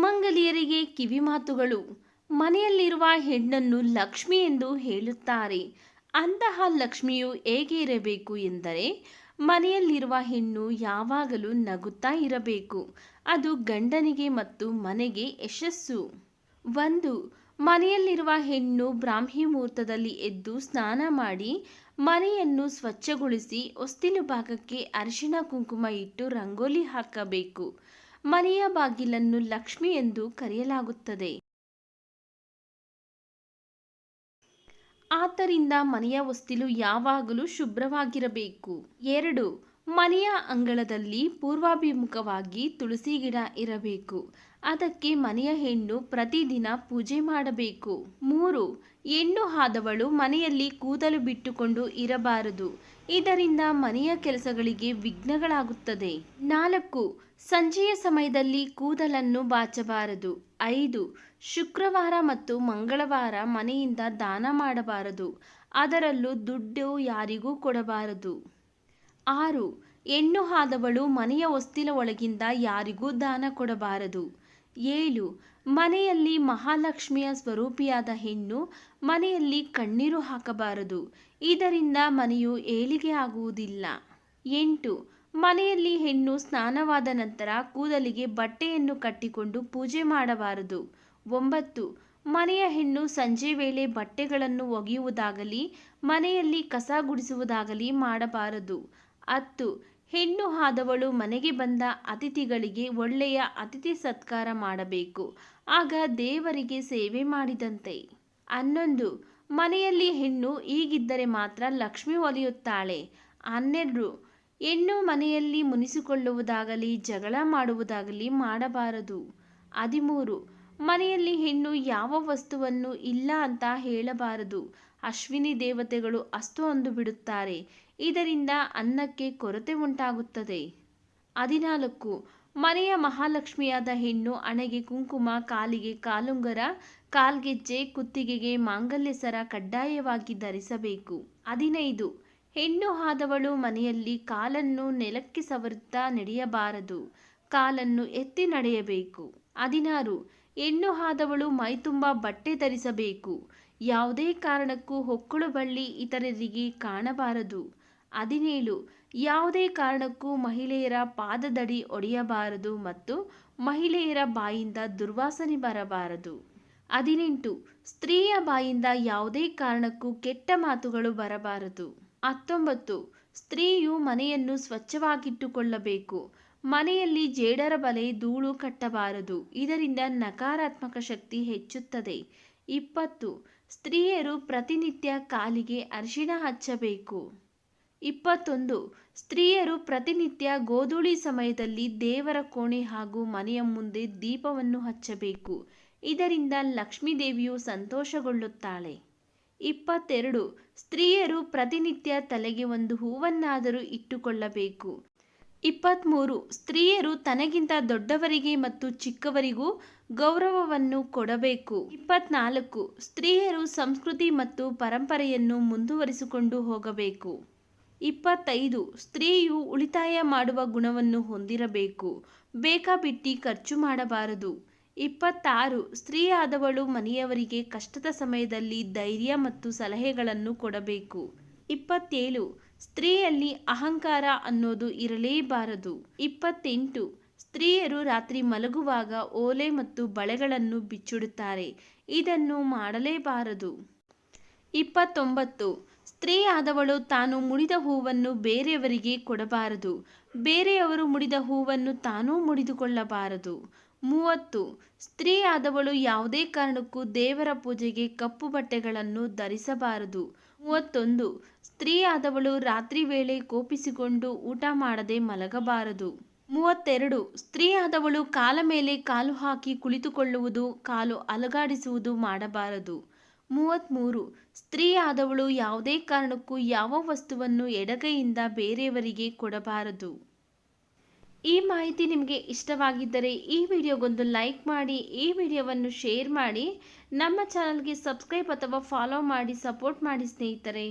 ಸುಮಂಗಲಿಯರಿಗೆ ಕಿವಿಮಾತುಗಳು ಮನೆಯಲ್ಲಿರುವ ಹೆಣ್ಣನ್ನು ಲಕ್ಷ್ಮಿ ಎಂದು ಹೇಳುತ್ತಾರೆ. ಅಂತಹ ಲಕ್ಷ್ಮಿಯು ಹೇಗೆ ಇರಬೇಕು ಎಂದರೆ, ಮನೆಯಲ್ಲಿರುವ ಹೆಣ್ಣು ಯಾವಾಗಲೂ ನಗುತ್ತಾ ಇರಬೇಕು. ಅದು ಗಂಡನಿಗೆ ಮತ್ತು ಮನೆಗೆ ಯಶಸ್ಸು. ಒಂದು, ಮನೆಯಲ್ಲಿರುವ ಹೆಣ್ಣು ಬ್ರಾಹ್ಮಿ ಮುಹೂರ್ತದಲ್ಲಿ ಎದ್ದು ಸ್ನಾನ ಮಾಡಿ, ಮನೆಯನ್ನು ಸ್ವಚ್ಛಗೊಳಿಸಿ, ಹೊಸ್ತಿಲು ಭಾಗಕ್ಕೆ ಅರಿಶಿಣ ಕುಂಕುಮ ಇಟ್ಟು ರಂಗೋಲಿ ಹಾಕಬೇಕು. ಮನೆಯ ಬಾಗಿಲನ್ನು ಲಕ್ಷ್ಮಿ ಎಂದು ಕರೆಯಲಾಗುತ್ತದೆ. ಆದ್ದರಿಂದ ಮನೆಯ ಹೊಸ್ತಿಲು ಯಾವಾಗಲೂ ಶುಭ್ರವಾಗಿರಬೇಕು. ಎರಡು, ಮನೆಯ ಅಂಗಳದಲ್ಲಿ ಪೂರ್ವಾಭಿಮುಖವಾಗಿ ತುಳಸಿ ಗಿಡ ಇರಬೇಕು. ಅದಕ್ಕೆ ಮನೆಯ ಹೆಣ್ಣು ಪ್ರತಿದಿನ ಪೂಜೆ ಮಾಡಬೇಕು. ಮೂರು, ಹೆಣ್ಣು ಆದವಳು ಮನೆಯಲ್ಲಿ ಕೂದಲು ಬಿಟ್ಟುಕೊಂಡು ಇರಬಾರದು. ಇದರಿಂದ ಮನೆಯ ಕೆಲಸಗಳಿಗೆ ವಿಘ್ನಗಳಾಗುತ್ತದೆ. ನಾಲ್ಕು, ಸಂಜೆಯ ಸಮಯದಲ್ಲಿ ಕೂದಲನ್ನು ಬಾಚಬಾರದು. ಐದು, ಶುಕ್ರವಾರ ಮತ್ತು ಮಂಗಳವಾರ ಮನೆಯಿಂದ ದಾನ ಮಾಡಬಾರದು. ಅದರಲ್ಲೂ ದುಡ್ಡು ಯಾರಿಗೂ ಕೊಡಬಾರದು. ಆರು, ಹೆಣ್ಣು ಆದವಳು ಮನೆಯ ಹೊಸ್ತಿಲ ಒಳಗಿಂದ ಯಾರಿಗೂ ದಾನ ಕೊಡಬಾರದು. ಏಳು, ಮನೆಯಲ್ಲಿ ಮಹಾಲಕ್ಷ್ಮಿಯ ಸ್ವರೂಪಿಯಾದ ಹೆಣ್ಣು ಮನೆಯಲ್ಲಿ ಕಣ್ಣೀರು ಹಾಕಬಾರದು. ಇದರಿಂದ ಮನೆಯು ಏಳಿಗೆ ಆಗುವುದಿಲ್ಲ. ಎಂಟು, ಮನೆಯಲ್ಲಿ ಹೆಣ್ಣು ಸ್ನಾನವಾದ ನಂತರ ಕೂದಲಿಗೆ ಬಟ್ಟೆಯನ್ನು ಕಟ್ಟಿಕೊಂಡು ಪೂಜೆ ಮಾಡಬಾರದು. ಒಂಬತ್ತು, ಮನೆಯ ಹೆಣ್ಣು ಸಂಜೆ ವೇಳೆ ಬಟ್ಟೆಗಳನ್ನು ಒಗೆಯುವುದಾಗಲಿ, ಮನೆಯಲ್ಲಿ ಕಸ ಗುಡಿಸುವುದಾಗಲಿ ಮಾಡಬಾರದು. ಹತ್ತು ಹೆಣ್ಣು ಆದವಳು ಮನೆಗೆ ಬಂದ ಅತಿಥಿಗಳಿಗೆ ಒಳ್ಳೆಯ ಅತಿಥಿ ಸತ್ಕಾರ ಮಾಡಬೇಕು. ಆಗ ದೇವರಿಗೆ ಸೇವೆ ಮಾಡಿದಂತೆ. ಹನ್ನೊಂದು, ಮನೆಯಲ್ಲಿ ಹೆಣ್ಣು ಈಗಿದ್ದರೆ ಮಾತ್ರ ಲಕ್ಷ್ಮಿ ಒಲಿಯುತ್ತಾಳೆ. ಹನ್ನೆರಡು, ಹೆಣ್ಣು ಮನೆಯಲ್ಲಿ ಮುನಿಸಿಕೊಳ್ಳುವುದಾಗಲಿ, ಜಗಳ ಮಾಡುವುದಾಗಲಿ ಮಾಡಬಾರದು. ಹದಿಮೂರು, ಮನೆಯಲ್ಲಿ ಹೆಣ್ಣು ಯಾವ ವಸ್ತುವನ್ನು ಇಲ್ಲ ಅಂತ ಹೇಳಬಾರದು. ಅಶ್ವಿನಿ ದೇವತೆಗಳು ಅಸ್ತು ಅಂದು ಬಿಡುತ್ತಾರೆ ಇದರಿಂದ ಅನ್ನಕ್ಕೆ ಕೊರತೆ ಉಂಟಾಗುತ್ತದೆ. ಹದಿನಾಲ್ಕು, ಮನೆಯ ಮಹಾಲಕ್ಷ್ಮಿಯಾದ ಹೆಣ್ಣು ಹಣೆಗೆ ಕುಂಕುಮ, ಕಾಲಿಗೆ ಕಾಲುಂಗರ, ಕಾಲ್ಗೆಜ್ಜೆ, ಕುತ್ತಿಗೆಗೆ ಮಾಂಗಲ್ಯ ಸರ ಕಡ್ಡಾಯವಾಗಿ ಧರಿಸಬೇಕು. ಹದಿನೈದು, ಹೆಣ್ಣು ಆದವಳು ಮನೆಯಲ್ಲಿ ಕಾಲನ್ನು ನೆಲಕ್ಕೆ ಸವರುತ್ತಾ ನಡೆಯಬಾರದು. ಕಾಲನ್ನು ಎತ್ತಿ ನಡೆಯಬೇಕು. ಹದಿನಾರು, ಹೆಣ್ಣು ಆದವಳು ಮೈತುಂಬ ಬಟ್ಟೆ ಧರಿಸಬೇಕು. ಯಾವುದೇ ಕಾರಣಕ್ಕೂ ಹೊಕ್ಕಳು ಬಳ್ಳಿ ಇತರರಿಗೆ ಕಾಣಬಾರದು. ಹದಿನೇಳು. ಯಾವುದೇ ಕಾರಣಕ್ಕೂ ಮಹಿಳೆಯರ ಪಾದದಡಿ ಒಡೆಯಬಾರದು ಮತ್ತು ಮಹಿಳೆಯರ ಬಾಯಿಂದ ದುರ್ವಾಸನೆ ಬರಬಾರದು. ಹದಿನೆಂಟು. ಸ್ತ್ರೀಯ ಬಾಯಿಂದ ಯಾವುದೇ ಕಾರಣಕ್ಕೂ ಕೆಟ್ಟ ಮಾತುಗಳು ಬರಬಾರದು. ಹತ್ತೊಂಬತ್ತು. ಸ್ತ್ರೀಯು ಮನೆಯನ್ನು ಸ್ವಚ್ಛವಾಗಿಟ್ಟುಕೊಳ್ಳಬೇಕು. ಮನೆಯಲ್ಲಿ ಜೇಡರ ಬಲೆ ಧೂಳು ಕಟ್ಟಬಾರದು. ಇದರಿಂದ ನಕಾರಾತ್ಮಕ ಶಕ್ತಿ ಹೆಚ್ಚುತ್ತದೆ. ಇಪ್ಪತ್ತು. ಸ್ತ್ರೀಯರು ಪ್ರತಿನಿತ್ಯ ಕಾಲಿಗೆ ಅರಿಶಿಣ ಹಚ್ಚಬೇಕು. ಇಪ್ಪತ್ತೊಂದು. ಸ್ತ್ರೀಯರು ಪ್ರತಿನಿತ್ಯ ಗೋಧೂಳಿ ಸಮಯದಲ್ಲಿ ದೇವರ ಕೋಣೆ ಹಾಗೂ ಮನೆಯ ಮುಂದೆ ದೀಪವನ್ನು ಹಚ್ಚಬೇಕು. ಇದರಿಂದ ಲಕ್ಷ್ಮೀ ದೇವಿಯು ಸಂತೋಷಗೊಳ್ಳುತ್ತಾಳೆ. ಇಪ್ಪತ್ತೆರಡು. ಸ್ತ್ರೀಯರು ಪ್ರತಿನಿತ್ಯ ತಲೆಗೆ ಒಂದು ಹೂವನ್ನಾದರೂ ಇಟ್ಟುಕೊಳ್ಳಬೇಕು. ಇಪ್ಪತ್ತ್ಮೂರು ಸ್ತ್ರೀಯರು ತನಗಿಂತ ದೊಡ್ಡವರಿಗೆ ಮತ್ತು ಚಿಕ್ಕವರಿಗೂ ಗೌರವವನ್ನು ಕೊಡಬೇಕು. ಇಪ್ಪತ್ನಾಲ್ಕು. ಸ್ತ್ರೀಯರು ಸಂಸ್ಕೃತಿ ಮತ್ತು ಪರಂಪರೆಯನ್ನು ಮುಂದುವರಿಸಿಕೊಂಡು ಹೋಗಬೇಕು. ಇಪ್ಪತ್ತೈದು, ಸ್ತ್ರೀಯು ಉಳಿತಾಯ ಮಾಡುವ ಗುಣವನ್ನು ಹೊಂದಿರಬೇಕು. ಬೇಕಾಬಿಟ್ಟಿ ಖರ್ಚು ಮಾಡಬಾರದು. ಇಪ್ಪತ್ತಾರು, ಸ್ತ್ರೀಯಾದವಳು ಮನೆಯವರಿಗೆ ಕಷ್ಟದ ಸಮಯದಲ್ಲಿ ಧೈರ್ಯ ಮತ್ತು ಸಲಹೆಗಳನ್ನು ಕೊಡಬೇಕು. ಇಪ್ಪತ್ತೇಳು, ಸ್ತ್ರೀಯಲ್ಲಿ ಅಹಂಕಾರ ಅನ್ನೋದು ಇರಲೇಬಾರದು. ಇಪ್ಪತ್ತೆಂಟು, ಸ್ತ್ರೀಯರು ರಾತ್ರಿ ಮಲಗುವಾಗ ಓಲೆ ಮತ್ತು ಬಳೆಗಳನ್ನು ಬಿಚ್ಚಿಡುತ್ತಾರೆ. ಇದನ್ನು ಮಾಡಲೇಬಾರದು. ಇಪ್ಪತ್ತೊಂಬತ್ತು ಸ್ತ್ರೀ ಆದವಳು ತಾನು ಮುಡಿದ ಹೂವನ್ನು ಬೇರೆಯವರಿಗೆ ಕೊಡಬಾರದು. ಬೇರೆಯವರು ಮುಡಿದ ಹೂವನ್ನು ತಾನೂ ಮುಡಿದುಕೊಳ್ಳಬಾರದು. ಮೂವತ್ತು. ಸ್ತ್ರೀಯಾದವಳು ಯಾವುದೇ ಕಾರಣಕ್ಕೂ ದೇವರ ಪೂಜೆಗೆ ಕಪ್ಪು ಬಟ್ಟೆಗಳನ್ನು ಧರಿಸಬಾರದು. ಮೂವತ್ತೊಂದು. ಸ್ತ್ರೀಯಾದವಳು ರಾತ್ರಿ ವೇಳೆ ಕೋಪಿಸಿಕೊಂಡು ಊಟ ಮಾಡದೆ ಮಲಗಬಾರದು. ಮೂವತ್ತೆರಡು. ಸ್ತ್ರೀಯಾದವಳು ಕಾಲ ಮೇಲೆ ಕಾಲು ಹಾಕಿ ಕುಳಿತುಕೊಳ್ಳುವುದು, ಕಾಲು ಅಲುಗಾಡಿಸುವುದು ಮಾಡಬಾರದು. ಮೂವತ್ತ್ಮೂರು ಸ್ತ್ರೀ ಆದವಳು ಯಾವುದೇ ಕಾರಣಕ್ಕೂ ಯಾವ ವಸ್ತುವನ್ನು ಎಡಗೈಯಿಂದ ಬೇರೆಯವರಿಗೆ ಕೊಡಬಾರದು. ಈ ಮಾಹಿತಿ ನಿಮಗೆ ಇಷ್ಟವಾಗಿದ್ದರೆ ಈ ವಿಡಿಯೋಗೊಂದು ಲೈಕ್ ಮಾಡಿ, ಈ ವಿಡಿಯೋವನ್ನು ಶೇರ್ ಮಾಡಿ, ನಮ್ಮ ಚಾನಲ್ಗೆ ಸಬ್ಸ್ಕ್ರೈಬ್ ಅಥವಾ ಫಾಲೋ ಮಾಡಿ, ಸಪೋರ್ಟ್ ಮಾಡಿ ಸ್ನೇಹಿತರೆ.